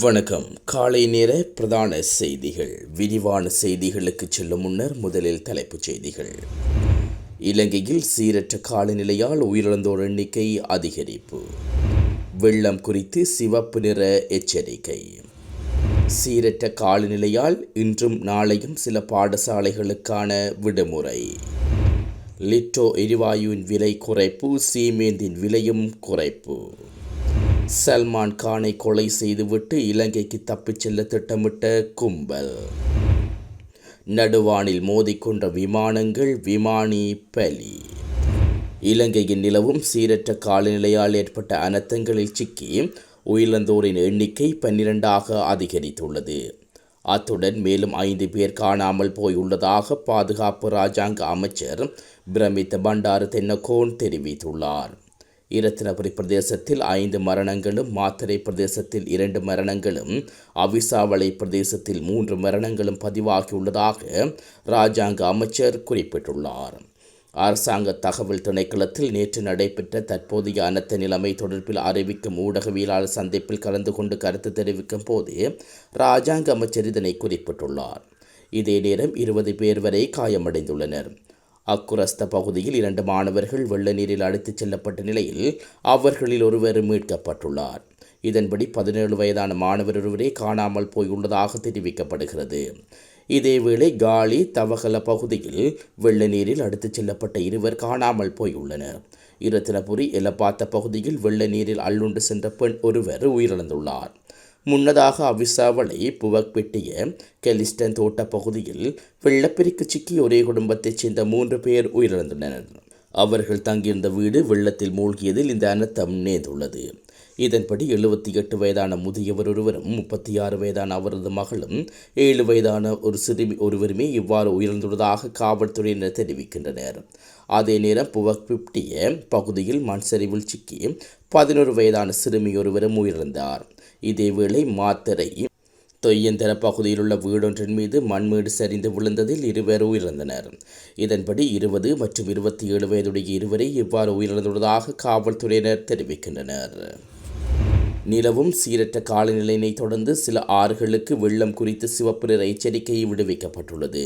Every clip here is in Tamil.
வணக்கம். காலை நேர பிரதான செய்திகள். விரிவான செய்திகளுக்கு செல்லும் முன்னர் முதலில் தலைப்புச் செய்திகள். இலங்கையில் சீரற்ற காலநிலையால் உயிரிழந்தோர் எண்ணிக்கை அதிகரிப்பு. வெள்ளம் குறித்து சிவப்பு நிற எச்சரிக்கை. சீரற்ற காலநிலையால் இன்றும் நாளையும் சில பாடசாலைகளுக்கான விடுமுறை. லிட்டோ எரிவாயுவின் விலை குறைப்பு சீமேந்தின் விலையும் குறைப்பு. சல்மான் கானை கொலை செய்துவிட்டு இலங்கைக்கு தப்பிச் செல்ல திட்டமிட்ட கும்பல். நடுவானில் மோதிக்கொண்ட விமானங்கள் விமானி பலி. இலங்கையின் நிலவும் சீரற்ற காலநிலையால் ஏற்பட்ட அனர்த்தங்களில் சிக்கி உயிரிழந்தோரின் எண்ணிக்கை பன்னிரண்டாக அதிகரித்துள்ளது. அத்துடன் மேலும் ஐந்து பேர் காணாமல் போயுள்ளதாக பாதுகாப்பு ராஜாங்க அமைச்சர் பிரமித் பண்டாரு தென்னகோன் தெரிவித்துள்ளார். இரத்தினபுரி பிரதேசத்தில் ஐந்து மரணங்களும் மாத்தறை பிரதேசத்தில் இரண்டு மரணங்களும் அவிசாவளை பிரதேசத்தில் மூன்று மரணங்களும் பதிவாகியுள்ளதாக ராஜாங்க அமைச்சர் குறிப்பிட்டுள்ளார். அரசாங்க தகவல் திணைக்களத்தில் நேற்று நடைபெற்ற தற்போதைய அனத்த நிலைமை தொடர்பில் அறிவிக்கும் ஊடகவியலாளர் சந்திப்பில் கலந்து கொண்டு கருத்து தெரிவிக்கும் போது ராஜாங்க அமைச்சர் இதனை குறிப்பிட்டுள்ளார். இதே நேரம் இருபது பேர் வரை காயமடைந்துள்ளனர். அக்குரஸ்த பகுதியில் இரண்டு மாணவர்கள் வெள்ள நீரில் அழைத்துச் செல்லப்பட்ட நிலையில் அவர்களில் ஒருவர் மீட்கப்பட்டுள்ளார். இதன்படி பதினேழு வயதான மாணவர் ஒருவரே காணாமல் போயுள்ளதாக தெரிவிக்கப்படுகிறது. இதேவேளை காலி தவகல பகுதியில் வெள்ள நீரில் அடித்துச் செல்லப்பட்ட இருவர் காணாமல் போயுள்ளனர். இரத்தினபுரி எலப்பாத்த பகுதியில் வெள்ள நீரில் அள்ளுண்டு சென்ற பெண் ஒருவர் உயிரிழந்துள்ளார். முன்னதாக அவிசாவளை புவக்பெட்டிய கெலிஸ்டன் தோட்ட பகுதியில் வெள்ளப்பெருக்கு சிக்கி ஒரே குடும்பத்தைச் சேர்ந்த மூன்று பேர் உயிரிழந்துள்ளனர். அவர்கள் தங்கியிருந்த வீடு வெள்ளத்தில் மூழ்கியதில் இந்த அனர்த்தம் நேர்ந்துள்ளது. இதன்படி எழுபத்தி எட்டு வயதான முதியவர் ஒருவரும் முப்பத்தி ஆறு வயதான அவரது மகளும் ஏழு வயதான ஒரு சிறுமி ஒருவருமே இவ்வாறு உயிர்ந்துள்ளதாக காவல்துறையினர் தெரிவிக்கின்றனர். அதே நேரம் புவக்பிப்டிய பகுதியில் மண் சரிவில் சிக்கி பதினோரு வயதான சிறுமி ஒருவரும் உயிரிழந்தார். இதேவேளை மாத்தரை தொய்யந்தர பகுதியில் உள்ள வீடொன்றின் மீது மண்மேடு சரிந்து விழுந்ததில் இருவர் உயிரிழந்தனர். இதன்படி இருபது மற்றும் இருபத்தி ஏழு வயதுடைய இருவரை இவ்வாறு உயிரிழந்துள்ளதாக காவல்துறையினர் தெரிவிக்கின்றனர். நிலவும் சீரற்ற காலநிலையினை தொடர்ந்து சில ஆறுகளுக்கு வெள்ளம் குறித்து சிவப்பு நிற எச்சரிக்கை விடுவிக்கப்பட்டுள்ளது.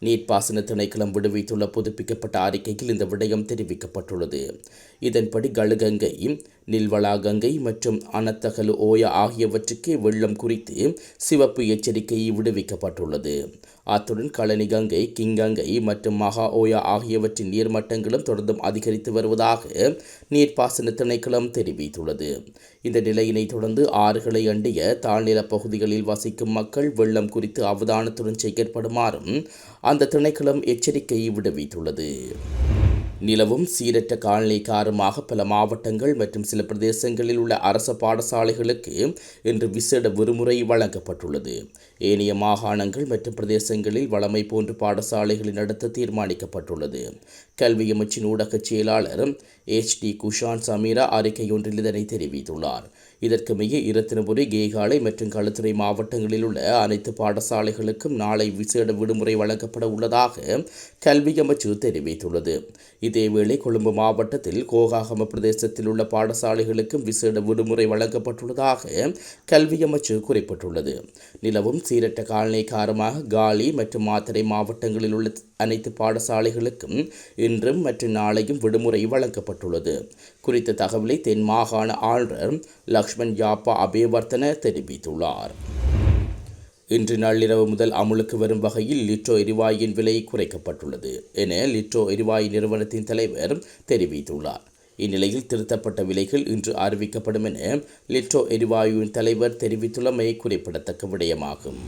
நீர்ப்பாசன திணைக்களம் விடுவித்துள்ள புதுப்பிக்கப்பட்ட அறிக்கையில் இந்த விடயம் தெரிவிக்கப்பட்டுள்ளது. இதன்படி கழுகங்கை நில்வளா கங்கை மற்றும் அனத்தகலு ஓயா ஆகியவற்றுக்கு வெள்ளம் குறித்து சிவப்பு எச்சரிக்கை விடுவிக்கப்பட்டுள்ளது. அத்துடன் களனி கங்கை கிங்கங்கை மற்றும் மகா ஓயா ஆகியவற்றின் நீர்மட்டங்களும் தொடர்ந்தும் அதிகரித்து வருவதாக நீர்ப்பாசன திணைக்களம் தெரிவித்துள்ளது. இந்த நிலையினை தொடர்ந்து ஆறுகளை அண்டிய தாழ்நில பகுதிகளில் வசிக்கும் மக்கள் வெள்ளம் குறித்து அவதானத்துடன் செயற்படுமாறும் அந்த திணைக்களம் எச்சரிக்கை விடுவித்துள்ளது. நிலவும் சீரற்ற காலநிலை காரணமாக பல மாவட்டங்கள் மற்றும் சில பிரதேசங்களில் உள்ள அரச பாடசாலைகளுக்கு இன்று விசேட விடுமுறை வழங்கப்பட்டுள்ளது. ஏனைய மாகாணங்கள் மற்றும் பிரதேசங்களில் வளமை போன்று பாடசாலைகளை நடத்த தீர்மானிக்கப்பட்டுள்ளது. கல்வி அமைச்சின் ஊடக செயலாளர் எச். டி. குஷான் சமீரா அறிக்கை ஒன்றில் இதனை தெரிவித்துள்ளார். இதற்கு மிக இரத்தினபுரி கேகாலை மற்றும் களுத்துறை மாவட்டங்களில் உள்ள அனைத்து பாடசாலைகளுக்கும் நாளை விசேட விடுமுறை வழங்கப்பட உள்ளதாக கல்வி அமைச்சு தெரிவித்துள்ளது. இதேவேளை கொழும்பு மாவட்டத்தில் கோகாகம பிரதேசத்தில் உள்ள பாடசாலைகளுக்கும் விசேட விடுமுறை வழங்கப்பட்டுள்ளதாக கல்வி அமைச்சு குறிப்பிட்டுள்ளது. நிலவும் சீரற்ற காலநிலை காரணமாக காலி மற்றும் மாத்தறை மாவட்டங்களில் உள்ள அனைத்து பாடசாலைகளுக்கும் இன்றும் மற்றும் நாளையும் விடுமுறை வழங்கப்பட்டுள்ளது. குறித்த தகவலை தென் மாகாண ஆளுநர் லக்ஷ்மண் யாப்பா அபேவர்த்தன தெரிவித்துள்ளார். இன்று நள்ளிரவு முதல் அமுலுக்கு வரும் வகையில் லிட்ரோ எரிவாயின் விலை குறைக்கப்பட்டுள்ளது என லிட்ரோ எரிவாயு நிறுவனத்தின் தலைவர் தெரிவித்துள்ளார். இந்நிலையில் திருத்தப்பட்ட விலைகள் இன்று அறிவிக்கப்படும் என லிட்ரோ எரிவாயுவின் தலைவர் தெரிவித்துள்ளமை குறிப்பிடத்தக்க விடயமாகும்.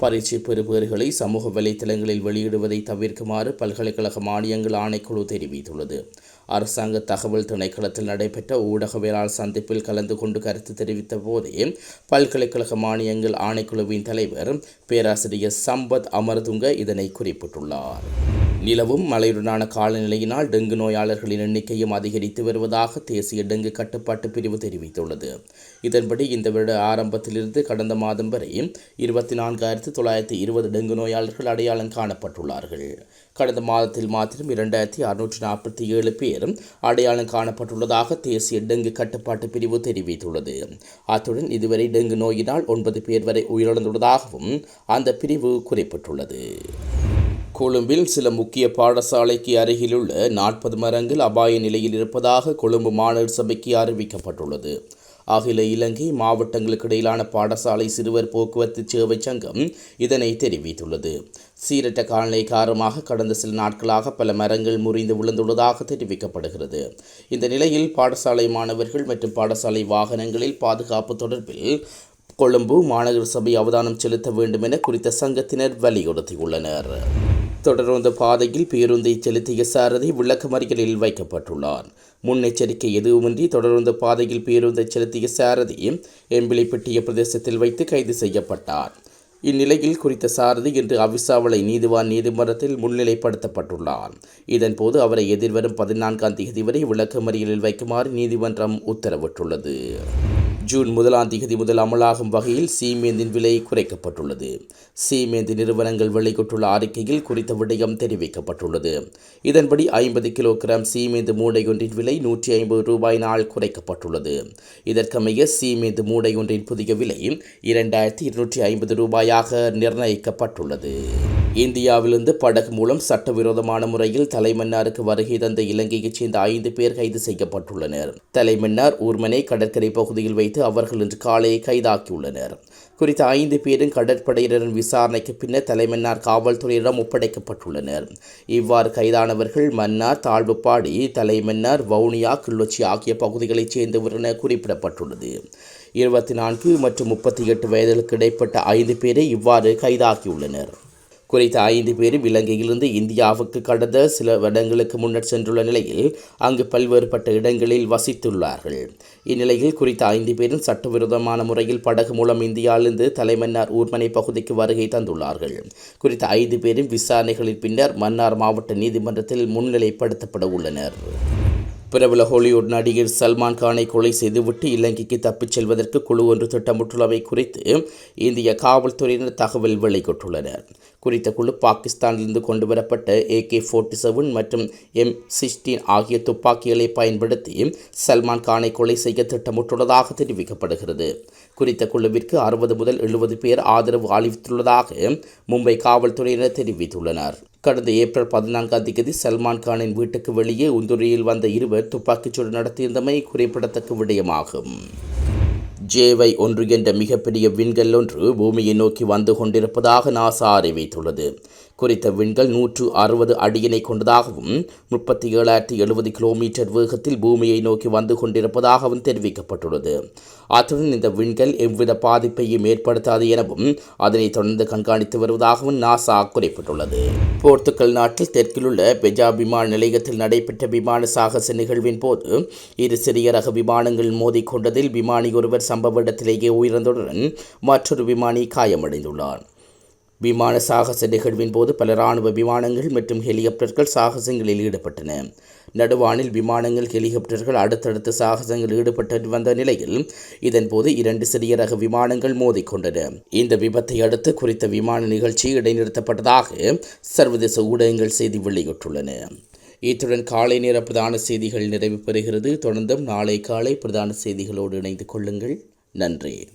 பரீட்சை பெறுபேறுகளை சமூக வலைத்தளங்களில் வெளியிடுவதை தவிர்க்குமாறு பல்கலைக்கழக மானியங்கள் ஆணைக்குழு தெரிவித்துள்ளது. அரசாங்க தகவல் திணைக்களத்தில் நடைபெற்ற ஊடகவியலாளர் சந்திப்பில் கலந்து கொண்டு கருத்து தெரிவித்த போதே பல்கலைக்கழக மானியங்கள் ஆணைக்குழுவின் தலைவர் பேராசிரியர் சம்பத் அமர்துங்க இதனை குறிப்பிட்டுள்ளார். நிலவும் மழையுடனான காலநிலையினால் டெங்கு நோயாளர்களின் எண்ணிக்கையும் அதிகரித்து வருவதாக தேசிய டெங்கு கட்டுப்பாட்டு பிரிவு தெரிவித்துள்ளது. இதன்படி இந்த வருட ஆரம்பத்திலிருந்து கடந்த மாதம் வரை இருபத்தி நான்காயிரத்து தொள்ளாயிரத்தி இருபது டெங்கு நோயாளர்கள் அடையாளம் காணப்பட்டுள்ளார்கள். கடந்த மாதத்தில் மாத்திரம் இரண்டாயிரத்தி அறுநூற்றி நாற்பத்தி ஏழு பேர் அடையாளம் காணப்பட்டுள்ளதாக தேசிய டெங்கு கட்டுப்பாட்டு பிரிவு தெரிவித்துள்ளது. அத்துடன் இதுவரை டெங்கு நோயினால் ஒன்பது பேர் வரை உயிரிழந்துள்ளதாகவும் அந்த பிரிவு குறிப்பிட்டுள்ளது. கொழும்பில் சில முக்கிய பாடசாலைக்கு அருகிலுள்ள நாற்பது மரங்கள் அபாய நிலையில் இருப்பதாக கொழும்பு மாநகர சபைக்கு அறிவிக்கப்பட்டுள்ளது. அகில இலங்கை மாவட்டங்களுக்கு இடையிலான பாடசாலை சிறுவர் போக்குவரத்து சேவை சங்கம் இதனை தெரிவித்துள்ளது. சீரற்ற காலநிலை காரணமாக கடந்த சில நாட்களாக பல மரங்கள் முறிந்து விழுந்துள்ளதாக தெரிவிக்கப்படுகிறது. இந்த நிலையில் பாடசாலை மாணவர்கள் மற்றும் பாடசாலை வாகனங்களில் பாதுகாப்பு தொடர்பில் கொழும்பு மாநகர சபை அவதானம் செலுத்த வேண்டும் என குறித்த சங்கத்தினர் வலியுறுத்தியுள்ளனர். தொடர்ந்த பாதையில் பேருந்தை செலுத்திய சாரதி விளக்கமறியலில் வைக்கப்பட்டுள்ளார். முன்னெச்சரிக்கை எதுவுமின்றி தொடர்ந்த பாதையில் பேருந்தை செலுத்திய சாரதி எம்பிளிப்பட்டிய பிரதேசத்தில் வைத்து கைது செய்யப்பட்டார். இந்நிலையில் குறித்த சாரதி இன்று அவிசாவளை நீதிவான் நீதிமன்றத்தில் முன்னிலைப்படுத்தப்பட்டுள்ளார். இதன்போது அவரை எதிர்வரும் பதினான்காம் தேதி வரை விளக்கமறியலில் வைக்குமாறு நீதிமன்றம் உத்தரவிட்டுள்ளது. ஜூன் முதலாம் தேதி முதல் அமலாகும் வகையில் சீமேந்தின் விலை குறைக்கப்பட்டுள்ளது. சீமேந்து நிறுவனங்கள் வெளியிட்டுள்ள அறிக்கையில் குறித்த விடயம் தெரிவிக்கப்பட்டுள்ளது. இதன்படி ஐம்பது கிலோகிராம் சீமேந்து மூடையொன்றின் விலை நூற்றி ஐம்பது ரூபாய் நாள் குறைக்கப்பட்டுள்ளது. இதற்கமைய சீமேந்து மூடையொன்றின் புதிய விலை இரண்டாயிரத்தி இருநூற்றி ஐம்பது ரூபாயாக நிர்ணயிக்கப்பட்டுள்ளது. இந்தியாவிலிருந்து படகு மூலம் சட்டவிரோதமான முறையில் தலைமன்னாருக்கு வருகை தந்த இலங்கையைச் சேர்ந்த ஐந்து பேர் கைது செய்யப்பட்டுள்ளனர். தலைமன்னார் ஊர்மனை கடற்கரை பகுதியில் வைத்து அவர்கள் இன்று காலை கைதாக்கியுள்ளனர். குறித்த ஐந்து பேரும் கடற்படையினரின் விசாரணைக்கு பின்னர் தலைமன்னார் காவல்துறையிடம் ஒப்படைக்கப்பட்டுள்ளனர். இவ்வாறு கைதானவர்கள் மன்னார் தாழ்வுப்பாடி தலைமன்னார் வவுனியா கிள்ளொச்சி ஆகிய பகுதிகளைச் சேர்ந்தவர் என குறிப்பிடப்பட்டுள்ளது. இருபத்தி நான்கு மற்றும் முப்பத்தி எட்டு வயதுகளுக்கு இடைப்பட்ட ஐந்து பேரை இவ்வாறு கைதாக்கியுள்ளனர். குறித்த ஐந்து பேரும் இலங்கையிலிருந்து இந்தியாவுக்கு கடந்த சில வருடங்களுக்கு முன்னர் சென்றுள்ள நிலையில் அங்கு பல்வேறுபட்ட இடங்களில் வசித்துள்ளார்கள். இந்நிலையில் குறித்த ஐந்து பேரும் சட்டவிரோதமான முறையில் படகு மூலம் இந்தியாவிலிருந்து தலைமன்னார் ஊர்மனை பகுதிக்கு வருகை தந்துள்ளார்கள். குறித்த ஐந்து பேரும் விசாரணைகளின் பின்னர் மன்னார் மாவட்ட நீதிமன்றத்தில் முன்னிலைப்படுத்தப்பட உள்ளனர். பிரபல ஹாலிவுட் நடிகர் சல்மான் கானை கொலை செய்துவிட்டு இலங்கைக்கு தப்பிச் செல்வதற்கு குழு ஒன்று திட்டமிட்டுள்ளவை குறித்து இந்திய காவல்துறையினர் தகவல் வெளியிட்டுள்ளனர். குறித்த குழு பாகிஸ்தானிலிருந்து கொண்டு வரப்பட்ட ஏகே ஃபோர்ட்டி செவன் மற்றும் எம் சிக்ஸ்டீன் ஆகிய துப்பாக்கிகளை பயன்படுத்தி சல்மான் கானை கொலை செய்ய திட்டமிட்டுள்ளதாக தெரிவிக்கப்படுகிறது. குறித்த குழுவிற்கு அறுபது முதல் எழுபது பேர் ஆதரவு அளித்துள்ளதாக மும்பை காவல்துறையினர் தெரிவித்துள்ளனர். கடந்த ஏப்ரல் பதினான்காம் தேதி சல்மான் கானின் வீட்டுக்கு வெளியே உந்துரியில் வந்த இருவர் துப்பாக்கிச்சூடு நடத்தியிருந்தமை குறிப்பிடத்தக்க விடயமாகும். ஜேவை ஒன்று என்ற மிகப்பெரிய விண்கல் ஒன்று பூமியை நோக்கி வந்து கொண்டிருப்பதாக நாசா அறிவித்துள்ளது. குறித்த விண்கள் நூற்று அறுபது அடியினை கொண்டதாகவும் முப்பத்தி ஏழாயிரத்தி எழுபது கிலோமீட்டர் வேகத்தில் பூமியை நோக்கி வந்து கொண்டிருப்பதாகவும் தெரிவிக்கப்பட்டுள்ளது. அத்துடன் இந்த விண்கள் எவ்வித பாதிப்பையும் ஏற்படுத்தாது எனவும் அதனை தொடர்ந்து கண்காணித்து வருவதாகவும் நாசா குறிப்பிட்டுள்ளது. போர்த்துக்கல் நாட்டில் தெற்கிலுள்ள பெஜா விமான நிலையத்தில் நடைபெற்ற விமான சாகச நிகழ்வின் போது இரு சிறிய ரக விமானங்கள் மோதிக்கொண்டதில் விமானி ஒருவர் சம்பவ இடத்திலேயே உயிர்ந்ததுடன் மற்றொரு விமானி காயமடைந்துள்ளார் விமான சாகச நிகழ்வின் போது பல இராணுவ விமானங்கள் மற்றும் ஹெலிகாப்டர்கள் சாகசங்களில் ஈடுபட்டன. நடுவானில் விமானங்கள் ஹெலிகாப்டர்கள் அடுத்தடுத்து சாகசங்கள் ஈடுபட்டு வந்த நிலையில் இதன்போது இரண்டு சிறிய ரக விமானங்கள் மோதிக்கொண்டன இந்த விபத்தை அடுத்து குறித்த விமான நிகழ்ச்சி இடைநிறுத்தப்பட்டதாக சர்வதேச ஊடகங்கள் செய்தி வெளியிட்டுள்ளன. இத்துடன் காலை நேர பிரதான செய்திகள் நிறைவு பெறுகிறது. தொடர்ந்தும் நாளை காலை பிரதான செய்திகளோடு இணைந்து கொள்ளுங்கள். நன்றி.